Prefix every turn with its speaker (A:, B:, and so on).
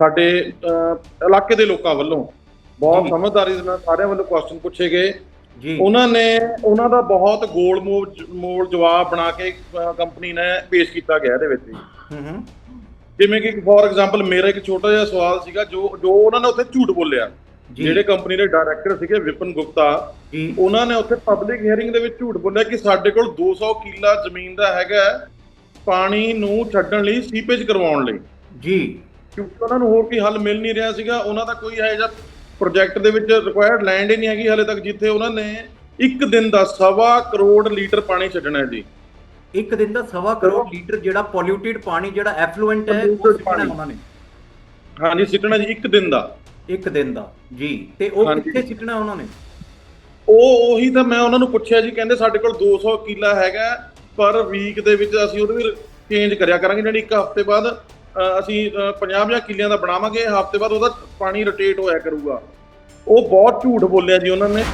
A: ਸਾਡੇ ਇਲਾਕੇ ਦੇ ਲੋਕਾਂ ਵੱਲੋਂ ਬਹੁਤ। ਸਮਝਦਾਰੀ ਨਾਲ ਸਾਰਿਆਂ ਵੱਲੋਂ ਕੁਐਸਚਨ ਪੁੱਛੇ ਗਏ।
B: ਜੀ।
A: ਉਹਨਾਂ ਨੇ ਉਹਨਾਂ ਦਾ ਬਹੁਤ ਗੋਲ ਮੋਲ ਜਵਾਬ ਬਣਾ ਕੇ ਕੰਪਨੀ ਨੇ ਪੇਸ਼ ਕੀਤਾ ਗਿਆ ਇਹਦੇ ਵਿੱਚ।
B: ਹੂੰ ਹੂੰ।
A: ਜਿਵੇਂ ਕਿ ਫੋਰ ਐਗਜ਼ਾਮਪਲ ਮੇਰਾ ਇੱਕ ਛੋਟਾ ਜਿਹਾ ਸਵਾਲ ਸੀਗਾ ਜੋ ਜੋ ਉਹਨਾਂ ਨੇ ਉੱਥੇ ਝੂਠ ਬੋਲਿਆ। ਜਿਹੜੇ ਕੰਪਨੀ ਦੇ ਡਾਇਰੈਕਟਰ ਸੀਗੇ ਵਿਪਨ ਗੁਪਤਾ ਉਹਨਾਂ ਨੇ ਉੱਥੇ ਪਬਲਿਕ ਹੀਅਰਿੰਗ ਦੇ ਵਿੱਚ ਝੂਠ ਬੋਲਿਆ ਕਿ ਸਾਡੇ ਕੋਲ 200 ਕਿੱਲਾ ਜ਼ਮੀਨ ਦਾ ਹੈਗਾ ਪਾਣੀ ਨੂੰ ਛੱਡਣ ਲਈ ਸੀਪੇਜ ਕਰਵਾਉਣ ਲਈ।
B: ਜੀ।
A: ਕਿਉਂਕਿ ਉਹਨਾਂ ਨੂੰ ਹੋਰ ਕੋਈ ਹੱਲ ਮਿਲ ਨਹੀਂ ਰਿਹਾ ਸੀਗਾ ਉਹਨਾਂ ਦਾ ਕੋਈ ਹੈ ਜਾਂ ਪ੍ਰੋਜੈਕਟ ਦੇ ਵਿੱਚ ਰਿਕੁਆਇਰਡ ਲੈਂਡ ਹੀ ਨਹੀਂ ਹੈਗੀ ਹਲੇ ਤੱਕ ਜਿੱਥੇ ਉਹਨਾਂ ਨੇ ਇੱਕ ਦਿਨ ਦਾ ਸਵਾ ਕਰੋੜ ਲੀਟਰ ਪਾਣੀ ਛੱਡਣਾ ਜੀ।
B: ਇੱਕ ਦਿਨ ਦਾ ਸਵਾ ਕਰੋੜ ਲੀਟਰ ਜਿਹੜਾ ਪੋਲਿਊਟਿਡ ਪਾਣੀ ਜਿਹੜਾ ਐਫਲੂਐਂਟ ਹੈ ਉਹ ਸਿੱਟਣਾ। ਉਹਨਾਂ ਨੇ।
A: ਹਾਂਜੀ ਸਿੱਟਣਾ ਜੀ ਇੱਕ ਦਿਨ ਦਾ।
B: ਇੱਕ ਦਿਨ ਦਾ ਜੀ। ਤੇ ਉਹ। ਕਿੱਥੇ ਸਿੱਟਣਾ ਉਹਨਾਂ ਨੇ?
A: ਉਹ ਉਹੀ ਤਾਂ ਮੈਂ ਉਹਨਾਂ ਨੂੰ ਪੁੱਛਿਆ ਜੀ ਕਹਿੰਦੇ ਸਾਡੇ ਕੋਲ 200 ਕਿੱਲਾ ਹੈਗਾ ਪਰ ਵੀਕ ਦੇ ਵਿੱਚ ਅਸੀਂ ਉਹਦੇ ਵੀ ਚੇਂਜ ਕਰਿਆ ਕਰਾਂਗੇ ਜਿਹੜੀ ਇੱਕ ਹਫ਼ਤੇ ਬਾਅਦ ਅਸੀਂ 50 ਕਿੱਲਿਆਂ ਦਾ ਬਣਾਵਾਂਗੇ। ਹਫ਼ਤੇ ਬਾਅਦ ਉਹਦਾ ਪਾਣੀ ਰੋਟੇਟ ਹੋਇਆ ਕਰੂਗਾ। ਉਹ ਬਹੁਤ ਝੂਠ ਬੋਲਿਆ ਜੀ ਉਹਨਾਂ ਨੇ।